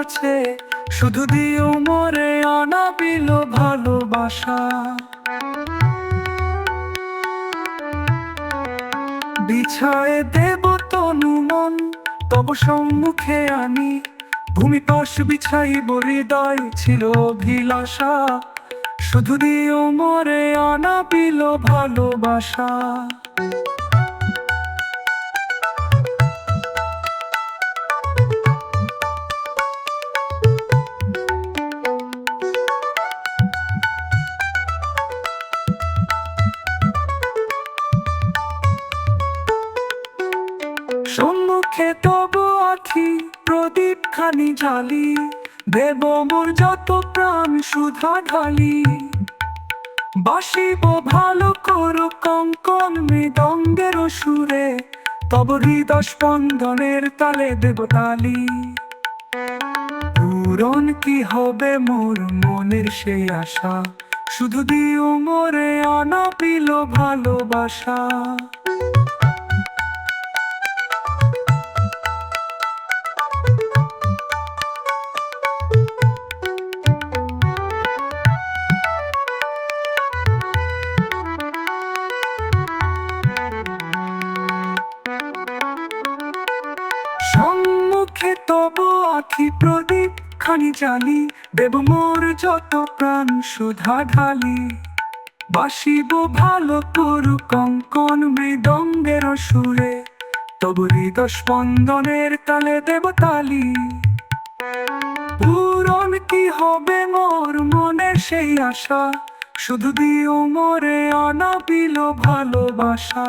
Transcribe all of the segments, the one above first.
আছে, শুধু দিও মরে অনাবিল ভালোবাসা। বিছায়ে দেব তনু মন, তব সম্মুখে আনি। ভূমিপাশ বিছাইব হৃদয়, ছিল অভিলাষা। শুধু দিও মরে অনাবিল ভালোবাসা। সম্মুখে তব আখি প্রদীপ খানি জ্বালি দেব মোর যত প্রাণ সুধা ঢালি। বাসিব ভালো করো কঙ্কন মৃদঙ্গের সুরে, তব হৃদয় স্পন্দনের তালে দেব তালি। পূরণ কি হবে মোর মনের সেই আশা? শুধু দিও মোরে অনাপিল ভালোবাসা। তব আখি প্রদীপ খানি জালি, দেব মোর যত প্রাণ সুধা ঢালি। বাসিব ভালো করু কঙ্কন মৃদঙ্গের সুরে, তবু হৃদয় স্পন্দনের তালে দেব তালি। পূরণ কি হবে মোর মনের সেই আশা, শুধু দিও মোরে অনাবিল ভালোবাসা।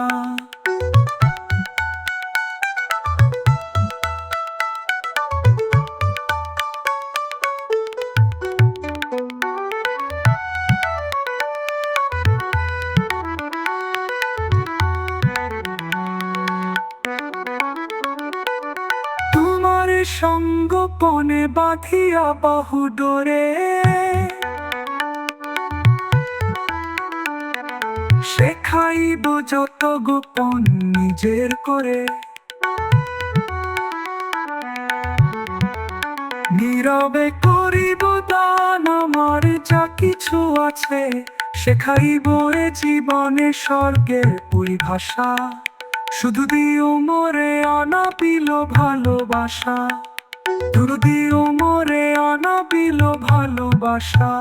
সঙ্গ পনে বাঁধিয়া বাহু ডোরে। শেখাইব যত গোপন নিজের করে। নীরবে করিব দান, আমার যা কিছু আছে, শেখাইব এ জীবনে স্বর্গের পরিভাষা। শুধু দিও মোরে অনাবিল ভালোবাসা। শুধু দিও মোরে অনাবিল ভালোবাসা।